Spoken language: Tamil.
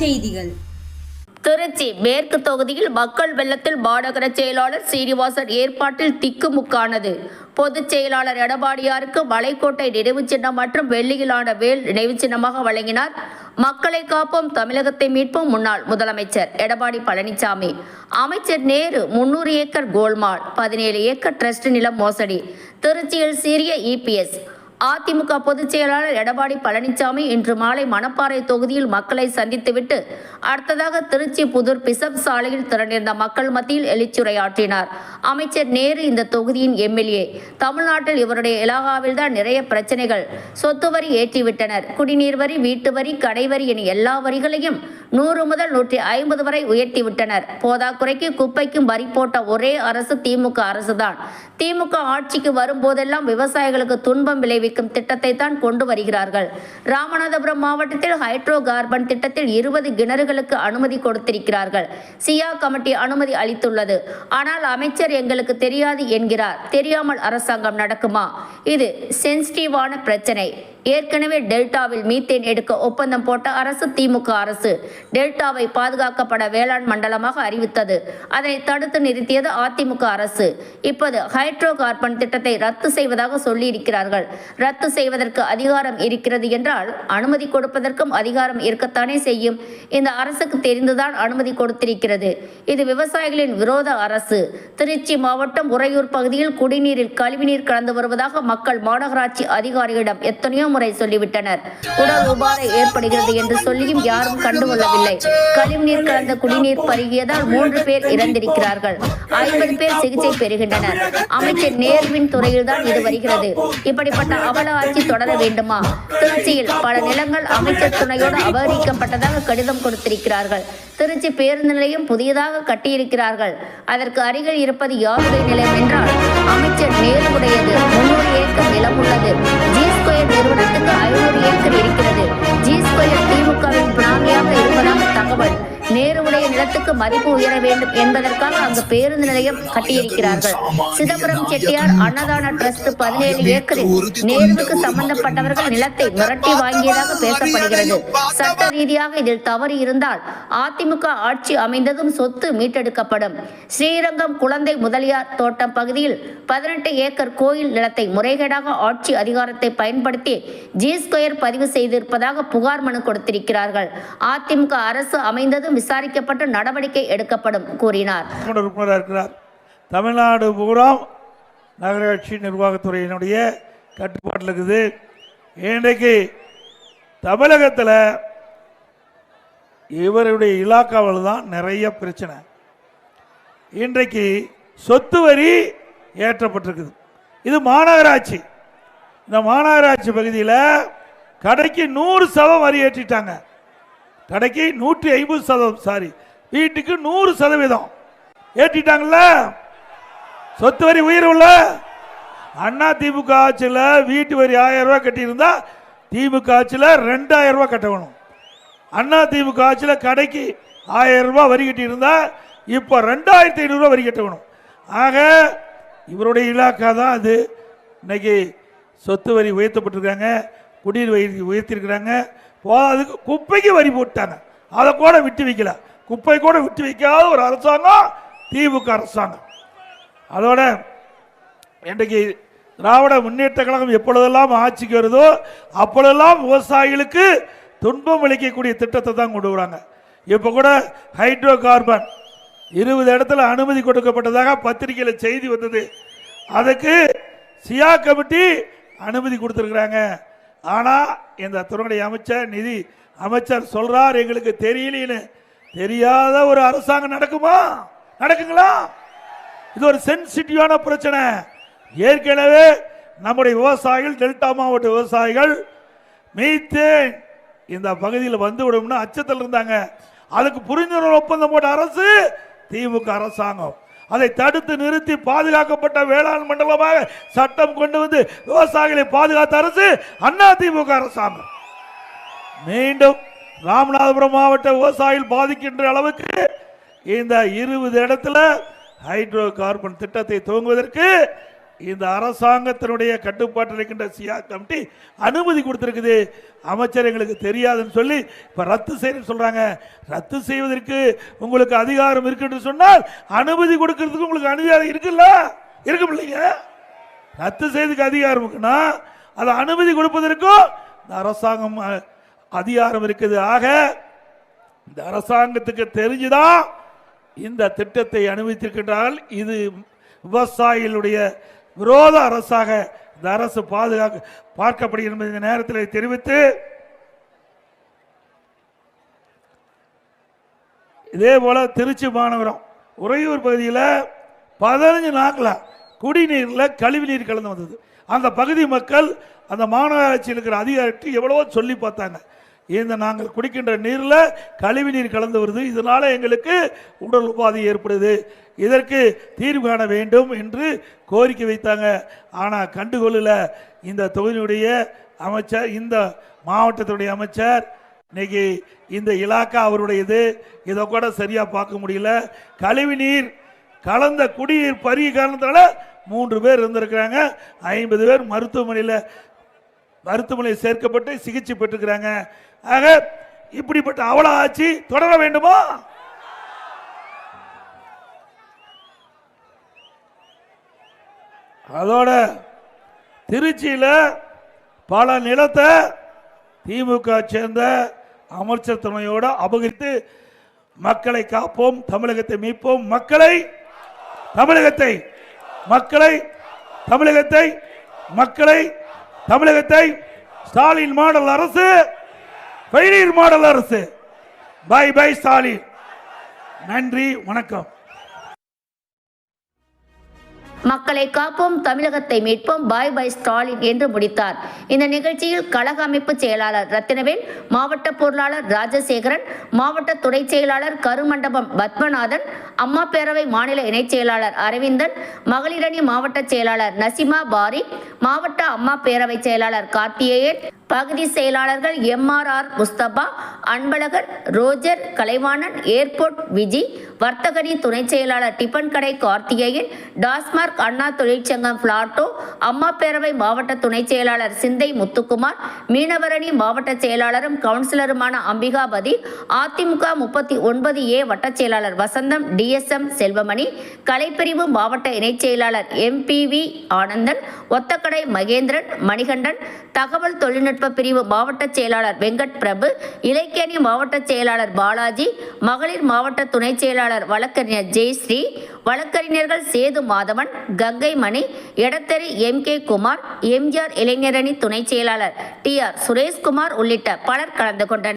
செய்திகள். திருச்சி மேற்கு தொகுதியில் மக்கள் வெள்ளத்தில் மாநகர செயலாளர் சீனிவாசன் ஏற்பாட்டில் திக்குமுக்கானது. பொதுச் செயலாளர் எடப்பாடியாருக்கு மலைக்கோட்டை நினைவு சின்னம் மற்றும் வெள்ளியிலான வேல் நினைவுச் சின்னமாக வழங்கினார். மக்களை காப்போம் தமிழகத்தை மீட்போம் முன்னாள் முதலமைச்சர் எடப்பாடி பழனிசாமி. அமைச்சர் நேரு முன்னூறு ஏக்கர் கோல்மால் பதினேழு ஏக்கர் ட்ரஸ்ட் நிலம் மோசடி. திருச்சியில் சீரிய இபிஎஸ் அதிமுக பொதுச் செயலாளர் எடப்பாடி பழனிசாமி இன்று மாலை மணப்பாறை தொகுதியில் மக்களை சந்தித்துவிட்டு அடுத்ததாக திருச்சி புதூர் பிசப் சாலையில் திரண்டிருந்த மக்கள் மத்தியில் எழுச்சுரையாற்றினார் அமைச்சர் நேரு இந்த தொகுதியின் எம்எல்ஏ. தமிழ்நாட்டில் இவருடைய இலாகாவில் தான் நிறைய பிரச்சனைகள். சொத்து வரி ஏற்றிவிட்டனர். குடிநீர் வரி வீட்டு வரி கடை வரி என எல்லா வரிகளையும் நூறு முதல் நூற்றி ஐம்பது வரை உயர்த்தி விட்டனர் போதாக்குறைக்கு குப்பைக்கும் வரி போட்ட ஒரே அரசு திமுக அரசுதான். திமுக ஆட்சிக்கு வரும்போதெல்லாம் விவசாயிகளுக்கு துன்பம் விளைவி விளைவிக்கும் திட்டத்தை தான் கொண்டு வருகிறார்கள். ராமநாதபுரம் மாவட்டத்தில் ஹைட்ரோ கார்பன் திட்டத்தில் இருபது கிணறுகளுக்கு அனுமதி கொடுத்திருக்கிறார்கள். சியா கமிட்டி அனுமதி அளித்துள்ளது. ஆனால் அமைச்சர் எங்களுக்கு தெரியாது என்கிறார். தெரியாமல் அரசாங்கம் நடக்குமா? இது சென்சிட்டிவான பிரச்சனை. ஏற்கனவே டெல்டாவில் மீத்தேன் எடுக்க ஒப்பந்தம் போட்ட அரசு திமுக அரசு. டெல்டாவை பாதுகாக்கப்பட வேளாண் மண்டலமாக அறிவித்தது. அதனை தடுத்து நிறுத்தியது அதிமுக அரசு. இப்போது ஹைட்ரோ கார்பன் திட்டத்தை ரத்து செய்வதாக சொல்லியிருக்கிறார்கள். ரத்து செய்வதற்கு அதிகாரம் இருக்கிறது என்றால் அனுமதி கொடுப்பதற்கும் அதிகாரம் இருக்கத்தானே செய்யும். இந்த அரசுக்கு தெரிந்துதான் அனுமதி கொடுத்திருக்கிறது. இது விவசாயிகளின் விரோத அரசு. திருச்சி மாவட்டம் உறையூர் பகுதியில் குடிநீரில் கழிவுநீர் கலந்து வருவதாக மக்கள் மாநகராட்சி அதிகாரியிடம் எத்தனையோ முறை சொல்லிவிட்டனர். உடல் உபாதை ஏற்படுகிறது என்று சொல்லியும் யாரும் கண்டுகொள்ளவில்லை. கழிவுநீர் கலந்த குடிநீர் பருகியதால் மூன்று பேர் இறந்திருக்கிறார்கள். ஐம்பது பேர் சிகிச்சை பெறுகின்றனர். அமைச்சர் நேர்வின் துறையில்தான் இது வருகிறது. இப்படிப்பட்ட அவல ஆட்சி தொடர வேண்டுமா? திருச்சியில் பல நிலங்கள் அமைச்சர் துணையோடு அபகரிக்கப்பட்டதாக கடிதம் கொடுத்திருக்கிறார்கள். திருச்சி பேருந்து நிலையம் புதியதாக கட்டியிருக்கிறார்கள். அதற்கு அருகில் இருப்பது யாருடைய நிலையம் என்றால் அமைச்சர் நேருடையது முன்னூறு ஏக்கர் நிலம் உள்ளது. நிலத்துக்கு மதிப்பு உயர வேண்டும் என்பதற்காக அங்கு பேருந்து நிலையம் கட்டியிருக்கிறார்கள். சிதம்பரம் செட்டியார் அன்னதான டிரஸ்ட் பதினேழு ஏக்கரில் நேர்வுக்கு சம்பந்தப்பட்டவர்கள் நிலத்தை மிரட்டி வாங்கியதாக பேசப்படுகிறது. சட்ட ரீதியாக இதில் தவறு இருந்தால் அதிமுக ஆட்சி அமைந்ததும் சொத்து மீட்டெடுக்கப்படும். ஸ்ரீரங்கம் குழந்தை முதலியார் தோட்டம் பகுதியில் பதினெட்டு ஏக்கர் கோயில் நிலத்தை முறைகேடாக ஆட்சி அதிகாரத்தை பயன்படுத்தி ஜி ஸ்கொயர் பதிவு செய்திருப்பதாக புகார் மனு கொடுத்திருக்கிறார்கள். அதிமுக அரசு அமைந்ததும் விசாரிக்கப்பட்டு நடவடிக்கை எடுக்கப்படும் கூறினார். உறுப்பினராக இருக்கிறார். தமிழ்நாடு பூரா நகராட்சி நிர்வாகத்துறையினுடைய கட்டுப்பாட்டில் இருக்குது. இன்றைக்கு தமிழகத்தில் இவருடைய இலாக்காவில் தான் நிறைய பிரச்சனை. இன்றைக்கு சொத்து வரி ஏற்றப்பட்டிருக்குது. இது மாநகராட்சி. இந்த மாநகராட்சி பகுதியில் கடைக்கு நூறு சதம் வரி ஏற்றிட்டாங்க. கடைக்கு நூற்றி ஐம்பது சதம் சாரி வீட்டுக்கு நூறு சதவீதம். ஏற்றிட்டாங்கல்ல சொத்து வரி உயர்வுல அண்ணா திமுக ஆட்சியில் வீட்டு வரி ஆயிரம் ரூபாய் கட்டியிருந்தா திமுக ஆட்சியில் ரெண்டாயிரம் ரூபாய் கட்டணும். அண்ணா திமுக ஆட்சியில் கடைக்கு ஆயிரம் ரூபாய் வரி கட்டியிருந்தா இப்போ ரெண்டாயிரத்தி ஐநூறுரூவா வரி கட்டணும். ஆக இவருடைய இலாக்கா தான் அது. இன்னைக்கு சொத்து வரி உயர்த்தப்பட்டிருக்காங்க குடிநீர் வரி உயர்த்திருக்கிறாங்க போதாதுக்கு குப்பைக்கு வரி போட்டாங்க. அதை கூட விட்டு வைக்கல. குப்பை கூட விட்டு வைக்காத ஒரு அரசாங்கம் திமுக அரசாங்கம். அதோட இன்றைக்கு திராவிட முன்னேற்ற கழகம் எப்பொழுதெல்லாம் ஆட்சிக்கு வருதோ அப்பொழுதெல்லாம் விவசாயிகளுக்கு துன்பம் அளிக்கக்கூடிய திட்டத்தை தான் கொண்டு வராங்க. இப்போ கூட ஹைட்ரோ கார்பன் இருபது இடத்துல அனுமதி கொடுக்கப்பட்டதாக பத்திரிகையில் செய்தி வந்தது. அதுக்கு சியா கமிட்டி அனுமதி கொடுத்துருக்குறாங்க. ஆனால் இந்த துறையுடைய அமைச்சர் நிதி அமைச்சர் சொல்கிறார் எங்களுக்கு தெரியலன்னு. தெரியாத ஒரு அரசாங்கம் நடக்குமா? நடக்குங்களா? இது ஒரு சென்சிட்டிவான பிரச்சனை. ஏற்கனவே நம்முடைய விவசாயிகள் டெல்டா மாவட்ட விவசாயிகள் மீத்தேன் இந்த பகுதியில் வந்து விடும்னு அச்சத்தில் இருந்தாங்க. அதுக்கு புரிந்துணர்வு ஒப்பந்தம் போட்ட அரசு திமுக அரசாங்கம். அதை தடுத்து நிறுத்தி பாதுகாக்கப்பட்ட வேளாண் மண்டலமாக சட்டம் கொண்டு வந்து விவசாயிகளை பாதுகாத்த அரசு அண்ணா திமுக அரசாங்கம். மீண்டும் ராமநாதபுரம் மாவட்ட விவசாயிகள் பாதிக்கின்ற அளவுக்கு இந்த இருபது இடத்துல ஹைட்ரோ கார்பன் திட்டத்தை துவங்குவதற்கு இந்த அரசாங்கத்தினுடைய கட்டுப்பாட்டில் இருக்கின்ற சியா கமிட்டி அனுமதி கொடுத்துருக்குது. அமைச்சர் எங்களுக்கு தெரியாதுன்னு சொல்லி இப்போ ரத்து செய்ய சொல்கிறாங்க ரத்து செய்வதற்கு உங்களுக்கு அதிகாரம் இருக்குன்னு சொன்னால் அனுமதி கொடுக்கறதுக்கு உங்களுக்கு அதிகாரம் இருக்குல்ல? இருக்கும் இல்லைங்க? ரத்து செய்வதற்கு அதிகாரம் இருக்குன்னா அதை அனுமதி கொடுப்பதற்கும் இந்த அரசாங்கம் அதிகாரம் இருக்குது. ஆக இந்த அரசாங்கத்துக்கு தெரிஞ்சுதான் இந்த திட்டத்தை அனுமதித்திருக்கின்றால் இது விவசாயிகளுடைய விரோத அரசாக இந்த அரசு பாதுகாக்க பார்க்கப்படுகிறது இந்த நேரத்தில் தெரிவித்து இதே போல திருச்சி மாநகரம் உறையூர் பகுதியில் பதினஞ்சு நாட்களில் குடிநீரில் கழிவுநீர் கலந்து வந்தது. அந்த பகுதி மக்கள் அந்த மாநகராட்சியில் இருக்கிற அதிகாரிட்டு எவ்வளவோ சொல்லி பார்த்தாங்க. இந்த நாங்கள் குடிக்கின்ற நீரில் கழிவு நீர் கலந்து வருது. இதனால் எங்களுக்கு உடல் உபாதை ஏற்படுது. இதற்கு தீர்வு காண வேண்டும் என்று கோரிக்கை வைத்தாங்க. ஆனால் கண்டுகொள்ளல. இந்த தொகுதியுடைய அமைச்சர் இந்த மாவட்டத்துடைய அமைச்சர் இன்னைக்கு இந்த இலாக்கா அவருடையது. இதை கூட சரியாக பார்க்க முடியல. கழிவு நீர் கலந்த குடிநீர் பருகி காரணத்தால் மூன்று பேர் இருந்திருக்கிறாங்க. ஐம்பது பேர் மருத்துவமனையில் மருத்துவமனையில் சேர்க்கப்பட்டு சிகிச்சை பெற்றுக்கிறாங்க. ஆக இப்படிப்பட்ட அவல ஆட்சி தொடர வேண்டுமா? அதோட திருச்சியில் பல நிலத்தை திமுக சேர்ந்த அமைச்சர் துணையோடு அபகரித்து மக்களை காப்போம் தமிழகத்தை மீட்போம். மக்களை தமிழகத்தை மக்களை தமிழகத்தை மக்களை தமிழகத்தை ஸ்டாலின் மாடல் அரசு பைனீர் மாடல் அரசு. Bye bye Stalin. நன்றி வணக்கம். மக்களை காப்போம் தமிழகத்தை மீட்போம் பாய் பாய் ஸ்டாலின் என்று முடித்தார். இந்த நிகழ்ச்சியில் கழக அமைப்பு செயலாளர் ரத்தினவேல் மாவட்ட பொருளாளர் ராஜசேகரன் மாவட்ட துறை செயலாளர் கருமண்டபம் பத்மநாதன் அம்மா பேரவை மாநில இணைச் செயலாளர் அரவிந்தன் மகளிரணி மாவட்ட செயலாளர் நசிமா பாரி மாவட்ட அம்மா பேரவை செயலாளர் கார்த்தியேயன் பகுதி செயலாளர்கள் MRR Mustafa Anbazhagan Roger Kalaivanan airport Viji வர்த்தகனி துணை செயலாளர் டிபன் கடை கார்த்திகேயன் டாஸ்மார்க் அண்ணா தொழிற்சங்கம் பிளாட்டோ அம்மா பேரவை மாவட்ட துணை செயலாளர் சிந்தை முத்துக்குமார் மீனவரணி மாவட்ட செயலாளரும் கவுன்சிலருமான அம்பிகாபதி அதிமுக முப்பத்தி ஒன்பது ஏ வட்டச் செயலாளர் வசந்தம் டிஎஸ்எம் செல்வமணி கலைப்பிரிவு மாவட்ட இணைச் செயலாளர் எம்பிவி ஆனந்தன் ஒத்தக்கடை மகேந்திரன் மணிகண்டன் தகவல் தொழில்நுட்ப தொழில்நுட்ப பிரிவு மாவட்ட செயலாளர் வெங்கட் பிரபு இலக்கியணி மாவட்ட செயலாளர் பாலாஜி மகளிர் மாவட்ட துணை செயலாளர் வழக்கறிஞர் ஜெயஸ்ரீ வழக்கறிஞர்கள் சேது மாதவன் கங்கை மணி எடத்தெரி எம் கே குமார் எம்ஜிஆர் இளைஞரணி துணை செயலாளர் டி ஆர் சுரேஷ்குமார் உள்ளிட்ட பலர் கலந்து கொண்டனர்.